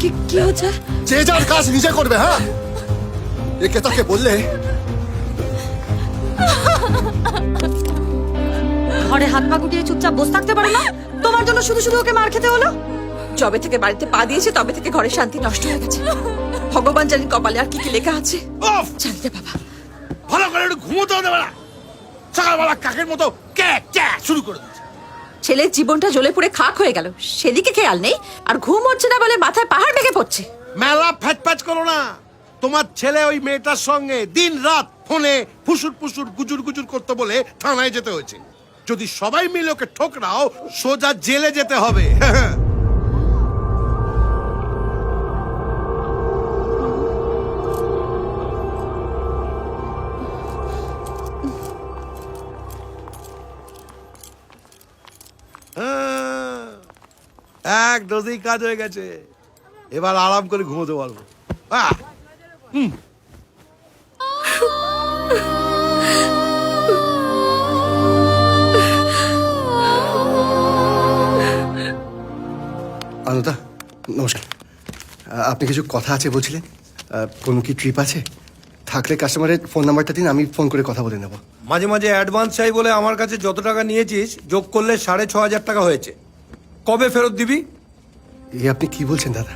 কি কি হচ্ছে? যে যার কাজ নিজে করবে হ্যাঁ? একে তাকে বললে ঘরে হাত পা গুটিয়ে চুপচাপ বসে থাকতে পারে না? তোমার জন্য শুধু শুধু ওকে মার খেতে হলো? যবে থেকে বাড়িতে পা দিয়েছে তবে থেকে ঘরের শান্তি নষ্ট হয়ে গেছে। ভগবান জানি কপালে আর কি কি লেখা আছে। জানি রে বাবা। ভালো করে একটু ঘুমোতে হতে পারা সকালবেলা কাকের মতো ক্যা ক্যা শুরু করে দিচ্ছে ছেলের জীবনটা জ্বলে পুড়ে খাক হয়ে গেল। সেদিকে খেয়াল নেই, আর ঘুম হচ্ছে না বলে মাথায় পাহাড় ভেঙে পড়ছে। মেলা ফ্যাচ ফ্যাচ করো না। তোমার ছেলে ওই মেয়েটার সঙ্গে দিন রাত ফোনে ফুসুর ফুসুর গুজুর গুজুর করতে বলে থানায় যেতে হয়েছে। যদি সবাই মিলে ওকে ঠোকরাও, সোজা জেলে যেতে হবে। এক ডোজেই কাজ হয়ে গেছে। এবার আরাম করে ঘুমোতে পারব। আহ আনুদা নমস্কার। আপনি কিছু কথা আছে বলছিলেন? কোনো কি ট্রিপ আছে? থাকলে কাস্টমারের ফোন নাম্বারটা দিন আমি ফোন করে কথা বলে নেব। মাঝে মাঝে অ্যাডভান্স চাই বলে আমার কাছে যত টাকা নিয়েছিস যোগ করলে সাড়ে ছ হাজার টাকা হয়েছে। কবে ফেরত দিবি? এই আপনি কি বলছেন দাদা?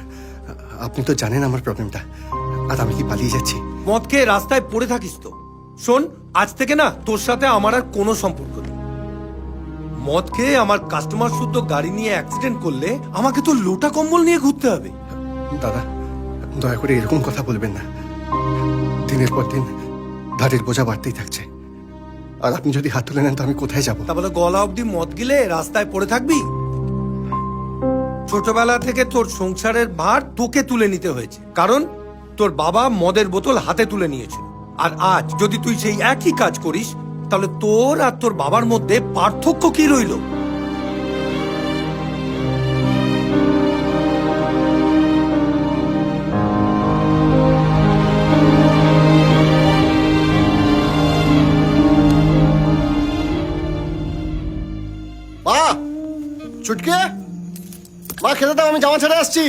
আপনি তো জানেন আমার প্রবলেমটা আর আমি কি পালিয়ে যাচ্ছি? মদ খেয়ে রাস্তায় পড়ে থাকিস তো। শোন আজ থেকে না তোর সাথে আমার আর কোনো সম্পর্ক নেই। মদ খেয়ে আমার কাস্টমার শুদ্ধ গাড়ি নিয়ে অ্যাক্সিডেন্ট করলে আমাকে তো লোটা কম্বল নিয়ে ঘুরতে হবে। দাদা দয়া করে এরকম কথা বলবেন না। দিনের পর দিন ধারের বোঝা বাড়তেই থাকছে। আর আপনি যদি হাত তুলে নেন তো আমি কোথায় যাব? তা বলে গলা অবধি মদ গিলে রাস্তায় পড়ে থাকবি? ছোটবেলা থেকে তোর সংসারের ভার তোকে তুলে নিতে হয়েছে। কারণ তোর বাবা মদের বোতল হাতে তুলে নিয়েছিল। আর আজ যদি তুই সেই একই কাজ করিস, তাহলে তোর আর তোর বাবার মধ্যে পার্থক্য কি রইল? মা, ছুটকে? মা খেতে দাও আমি জামা ছেড়ে আসছি।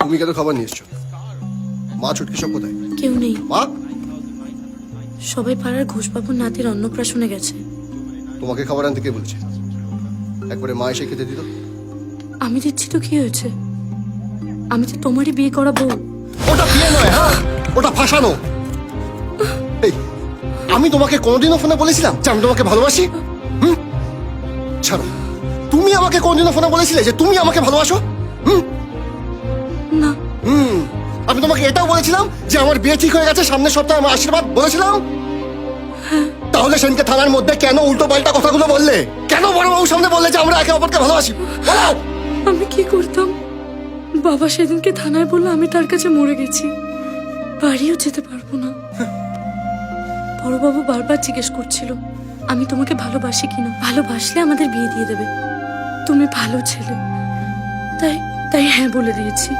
তুমি কেন খাবার নিয়ে এসছো? মা ছুটকি সব কোথায়? কেউ নেই। মা? সবাই পাড়ার ঘোষবাবুর নাতির অন্নপ্রাশনে গেছে। তোমাকে খাবার আনতে কে বলছে? একবারে মা এসে খেতে দিত আমি দিচ্ছি তো কি হয়েছে? আমি তো তোমারই বিয়ে করা বউ। ওটা বিয়ে নয় হ্যাঁ? ওটা ফাঁসানো। এই আমি তোমাকে কোনোদিনও ফোনে বলেছিলাম যে আমি তোমাকে ভালোবাসি? হুম? ছাড়ো। তুমি আমাকে কোনোদিনও ফোনে বলেছিলে যে তুমি আমাকে ভালোবাসো? হুম হুম? আমি তোমাকে এটাও বলেছিলাম যে আমার বিয়ে ঠিক হয়ে গেছে, সামনের সপ্তাহে আমার আশীর্বাদ, বলেছিলাম? তাহলে সেদিনকে থানার মধ্যে কেন উল্টো পাল্টা কথাগুলো বললে? কেন বড় বাবুর সামনে বললে যে আমরা একে অপরকে ভালোবাসি? আমি কি করতাম? বাবা সেদিনকে থানায় বলল আমি তার কাছে মরে গেছি। বাড়িও যেতে পারব না। বড়বাবু বারবার জিজ্ঞেস করছিল, আমি তোমাকে ভালোবাসি কিনা ভালোবাসলে আমাদের বিয়ে দিয়ে দেবে। তুমি ভালো ছেলে। তাই তাই হ্যাঁ বলে দিয়েছি।